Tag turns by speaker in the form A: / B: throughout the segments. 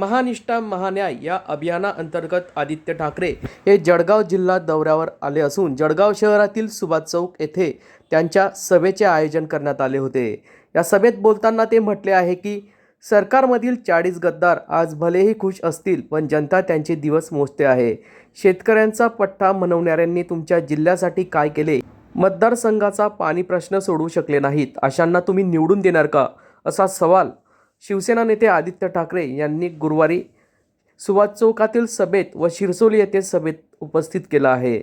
A: महानिष्ठा महान्याय या अभियानाअंतर्गत आदित्य ठाकरे हे जळगाव जिल्हा दौऱ्यावर आले असून जळगाव शहरातील सुभाष चौक येथे त्यांच्या सभेचे आयोजन करण्यात आले होते. या सभेत बोलताना ते म्हटले आहे की सरकारमधील चाळीस गद्दार आज भलेही खुश असतील पण जनता त्यांचे दिवस मोजते आहे. शेतकऱ्यांचा पट्टा मनवणाऱ्यांनी तुमच्या जिल्ह्यासाठी काय केले? मतदारसंघाचा पाणी प्रश्न सोडवू शकले नाहीत अशांना तुम्ही निवडून देणार का? असा सवाल शिवसेना नेते आदित्य ठाकरे यांनी गुरुवारी सुभाष चौकातील सभेत व शिरसोली येथे सभेत उपस्थित केला आहे.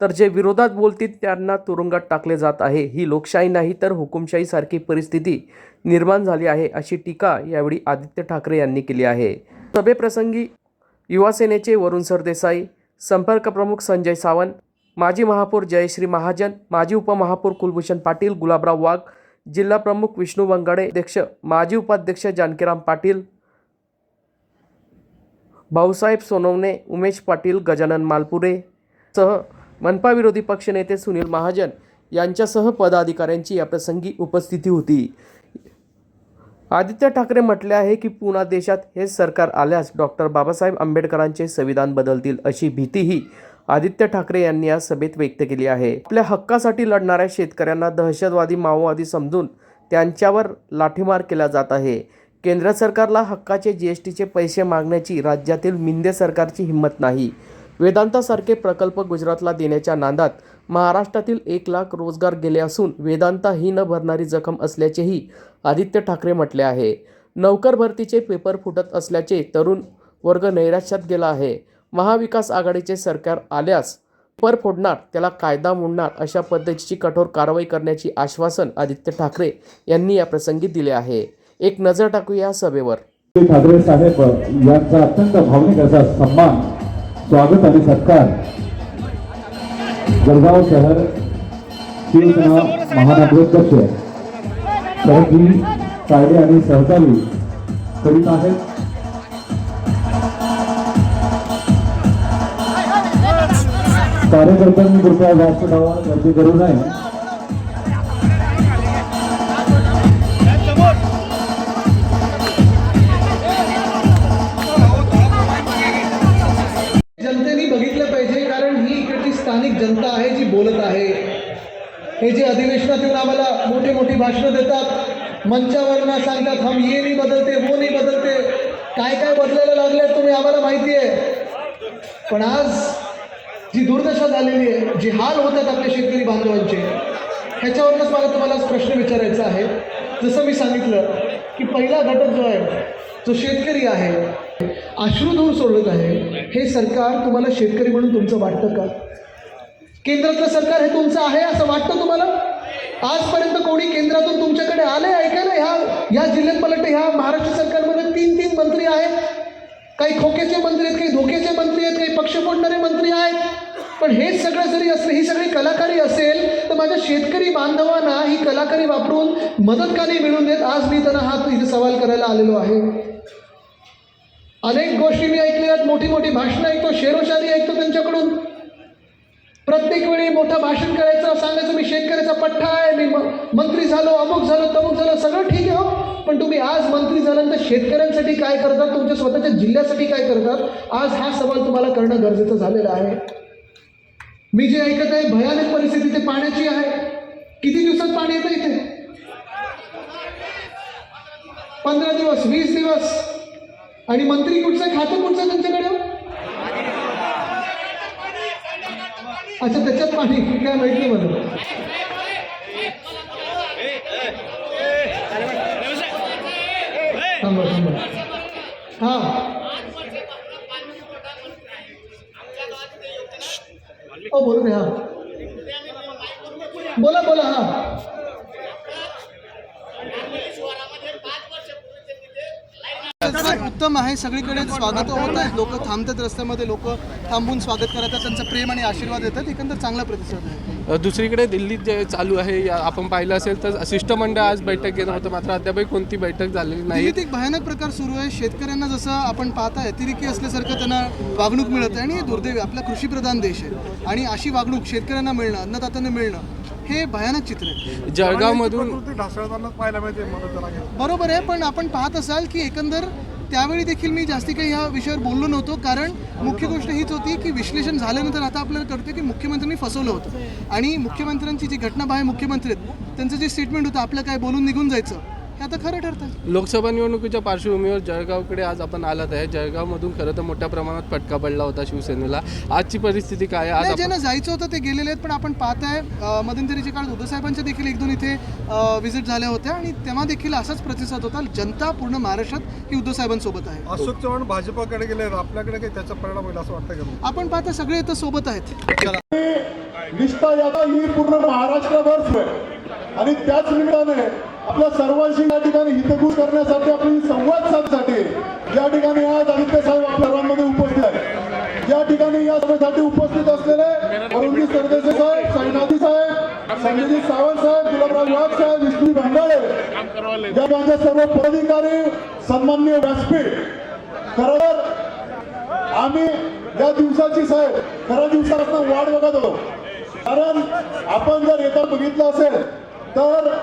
A: तर जे विरोधात बोलतील त्यांना तुरुंगात टाकले जात आहे. ही लोकशाही नाही तर हुकुमशाहीसारखी परिस्थिती निर्माण झाली आहे अशी टीका यावेळी आदित्य ठाकरे यांनी केली आहे. सभेप्रसंगी युवासेनेचे वरुण सरदेसाई संपर्क प्रमुख संजय सावंत माजी महापौर जयश्री महाजन माजी उपमहापौर कुलभूषण पाटील गुलाबराव वाघ जिल्हा प्रमुख विष्णू वंगाडे अध्यक्ष माजी उपाध्यक्ष जानकीराम पाटील भाऊसाहेब सोनवणे उमेश पाटील गजानन मालपुरे सह मनपा विरोधी पक्षनेते सुनील महाजन यांच्यासह पदाधिकाऱ्यांची याप्रसंगी उपस्थिती होती. आदित्य ठाकरे म्हटले आहे की पुन्हा देशात हे सरकार आल्यास डॉक्टर बाबासाहेब आंबेडकरांचे संविधान बदलतील अशी भीतीही आदित्य ठाकरे यांनी या सभेत व्यक्त केली आहे. आपल्या हक्कासाठी लढणाऱ्या शेतकऱ्यांना दहशतवादी माओवादी समजून त्यांच्यावर लाठीमार केला जात आहे. केंद्र सरकारला हक्काचे जी एस टीचे पैसे मागण्याची राज्यातील मिंदे सरकारची हिंमत नाही. वेदांतासारखे प्रकल्प गुजरातला देण्याच्या नादात महाराष्ट्रातील एक लाख रोजगार गेले असून वेदांता ही न भरणारी जखम असल्याचेही आदित्य ठाकरे म्हटले आहे. नौकर भरतीचे पेपर फुटत असल्याचे तरुण वर्ग नैराश्यात गेला आहे. महाविकास आघाडीचे सरकार आल्यास पर फोडणार त्याला कायदा मोडणार अशा पद्धतीची कठोर कारवाई करण्याची आश्वासन आदित्य ठाकरे यांनी या प्रसंगी दिले आहे. एक नजर टाकूया सभेवर.
B: ठाकरे साहेब यांचा अत्यंत भावनिक असा सन्मान स्वागत आणि सत्कार. जळगाव शहर शिवसेना महानगराध्यक्ष शरदजी कायदे आणि सहकारी करीत आहेत. कार्यकर्त्यांनी कृपया जास्त धावा गर्दी करू नये.
C: बघितलं पाहिजे कारण ही स्थानिक जनता आहे जी बोलत आहे. हे जे अधिवेशनात येऊन आम्हाला मोठे मोठी भाषणं देतात मंचावर ना सांगतात हम ये नाही बदलते वो नाही बदलते. काय काय बदलायला लागले तुम्ही आम्हाला माहिती आहे. पण आज जी दुर्दशा झालेली आहे जी हाल होतात आपल्या शेतकरी बांधवांचे ह्याच्यावरूनच मला तुम्हाला प्रश्न विचारायचा आहे. जसं मी सांगितलं की पहिला घटक जो आहे जो शेतकरी आहे अश्रुधूर सोडत आहे हे सरकार तुम्हाला शेतकरी म्हणून तुमचं वाटतं का? केंद्रातलं सरकार हे तुमचं आहे असं वाटतं तुम्हाला? आजपर्यंत कोणी केंद्रातून तुमच्याकडे आले आहे ना ह्या या जिल्ह्यात मला ह्या महाराष्ट्र सरकारमध्ये तीन तीन मंत्री आहेत. काही खोक्याचे मंत्री आहेत काही धोक्याचे मंत्री आहेत काही पक्ष फोडणारे मंत्री आहेत. पण हेच सगळं जरी असलं ही सगळी कलाकारी असेल तर माझ्या शेतकरी बांधवांना ही कलाकारी वापरून मदत का नाही मिळून देत? आज मी त्यांना हा इथे सवाल करायला आलेलो आहे. अनेक गोष्टी मी ऐकल्या आहेत मोठी मोठी भाषणं ऐकतो शेरोशारी ऐकतो त्यांच्याकडून. प्रत्येक वेळी मोठं भाषण करायचं सांगायचं मी शेतकऱ्याचा पठ्ठा आहे मी म- मंत्री झालो अमुक झालो तमुक झालो सगळं ठीक आहे हो. पण तुम्ही आज मंत्री झाल्यानंतर शेतकऱ्यांसाठी काय करतात? तुमच्या स्वतःच्या जिल्ह्यासाठी काय करतात? आज हा सवाल तुम्हाला करणं गरजेचं झालेलं आहे. मी जे ऐकत आहे भयानक परिस्थिती ते पाण्याची आहे. किती दिवसात पाणी येतं इथे? पंधरा दिवस वीस दिवस. आणि मंत्री कुठचं खातं कुठचं त्यांच्याकडे अच्छा त्याच्यात पाणी काय माहिती नाही मला. थांबा थांबा. हा. हो बोलू दे हा. बोला बोला हा.
D: उत्तम आहे सगळीकडे स्वागत होत आहे. लोक थांबतात रस्त्यामध्ये लोक थांबून स्वागत करतात त्यांचा प्रेम आणि आशीर्वाद देतात एकंदर चांगला प्रतिसाद आहे.
E: दुसरीकडे दिल्लीत जे चालू आहे या- आपण पाहिलं असेल तर शिष्टमंडळ आज बैठक घेणं होतं. मात्र अद्यापही कोणती बैठक झालेली नाही.
D: एक भयानक प्रकार सुरू आहे. शेतकऱ्यांना जसं आपण पाहताय अतिरेकी असल्यासारखं त्यांना वागणूक मिळत आहे आणि दुर्दैवी आपला कृषीप्रधान देश आहे. आणि अशी वागणूक शेतकऱ्यांना मिळणं अन्नदात्यांना मिळणं हे भयानक चित्र आहे.
E: जळगावमधून
D: बरोबर आहे पण आपण पाहत असाल की एकंदर
C: त्यावेळी देखील मी जास्ती काही ह्या विषयावर बोललो नव्हतो. कारण मुख्य गोष्ट हीच होती की विश्लेषण झाल्यानंतर आता आपल्याला कळतं की मुख्यमंत्र्यांनी फसवलं होतं. आणि मुख्यमंत्र्यांची जी घटना बाहेर मुख्यमंत्री आहेत त्यांचं जे स्टेटमेंट होतं आपलं काय बोलून निघून जायचं. हे आता खरं ठरतं
E: लोकसभा निवडणुकीच्या पार्श्वभूमीवर जळगावकडे आज आपण आलात आहे. जळगावमधून खरं तर मोठ्या प्रमाणात फटका पडला होता शिवसेनेला. आजची परिस्थिती काय आहे? आज
C: नाही ज्यांना जायचं होतं ते गेलेले आहेत पण आपण पाहताय अं, मध्यंतरीच्या काळात उद्धवसाहेबांच्या देखील एक दोन इथे व्हिजिट झाल्या होत्या आणि तेव्हा देखील असाच प्रतिसाद होता. जनता पूर्ण महाराष्ट्रात ही उद्धवसाहेबांसोबत आहे.
F: अशोक चव्हाण भाजपाकडे गेले आपल्याकडे काही त्याचा परिणाम होईल असं वाटतं का
C: आपण पाहता सगळे इथं सोबत आहेत.
B: निष्ठा यादा ही पूर्ण महाराष्ट्रभर सुरू आहे आणि त्याच निमित्ताने आपल्या सर्वांशी या ठिकाणी हितगुज करण्यासाठी आपली संवाद साधण्यासाठी या ठिकाणी आज आदित्य साहेब आपल्या सर्वांमध्ये उपस्थित आहेत. या ठिकाणी या सभेसाठी उपस्थित असलेले अरुणजी सरदेसे साहेब साईनाथी साहेब संजयजी सावंत साहेब गुलाबराव वाघ साहेब विष्णू भांडाळे. या माझ्या सर्व पदाधिकारी सन्माननीय व्यासपीठ. खरं तर आम्ही या दिवसाची साहेब खऱ्या दिवसापासून वाट बघत होतो कारण आपण जर येता बघितलं असेल तर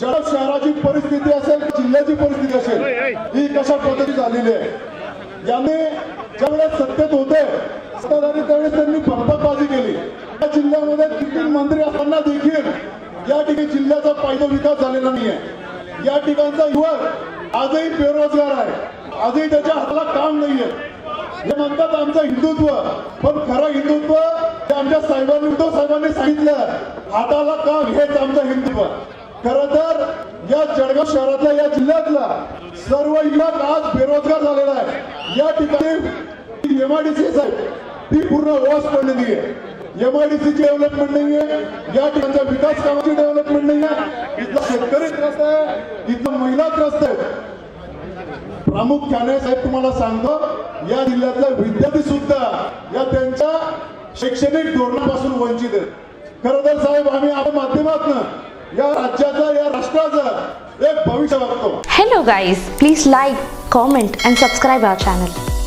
B: जळगाव शहराची परिस्थिती असेल जिल्ह्याची परिस्थिती असेल ही कशा पद्धती झालेली आहे? याने ज्यावेळेस सत्तेत होते सत्ताधारी त्यावेळेस त्यांनी बंपरबाजी केली. या जिल्ह्यामध्ये तीन तीन मंत्री असताना देखील या ठिकाणी जिल्ह्याचा पायदा विकास झालेला नाहीये. या ठिकाणचा युवक आजही बेरोजगार आहे. आजही त्याच्या हाताला काम नाहीये. हे म्हणतात आमचं हिंदुत्व पण खरं हिंदुत्व आमच्या साहेबांनी उद्धव साहेबांनी सांगितलं. हाताला काम हेच आमचं हिंदुत्व. खर तर या जळगाव शहरातला या जिल्ह्यातला सर्व युवक आज बेरोजगार झालेला आहे. या ठिकाणी एमआयडीसी साहेब ती पूर्ण ओस पडलेली आहे एमआयडीसीची डेव्हलपमेंट नाहीये. या ठिकाणच्या विकास कामाची डेव्हलपमेंट नाही आहे इथला शेतकरी त्रस्त आहे. इथला महिला त्रस्त आहे. प्रामुख्याने साहेब तुम्हाला सांगतो या जिल्ह्यातल्या विद्यार्थी सुद्धा या त्यांच्या शैक्षणिक धोरणापासून वंचित आहेत. खरं तर साहेब आम्ही आपल्या माध्यमातून या राज्याचं या राष्ट्राचं एक भविष्य बघतो
G: Hello guys, please like, comment and subscribe our channel.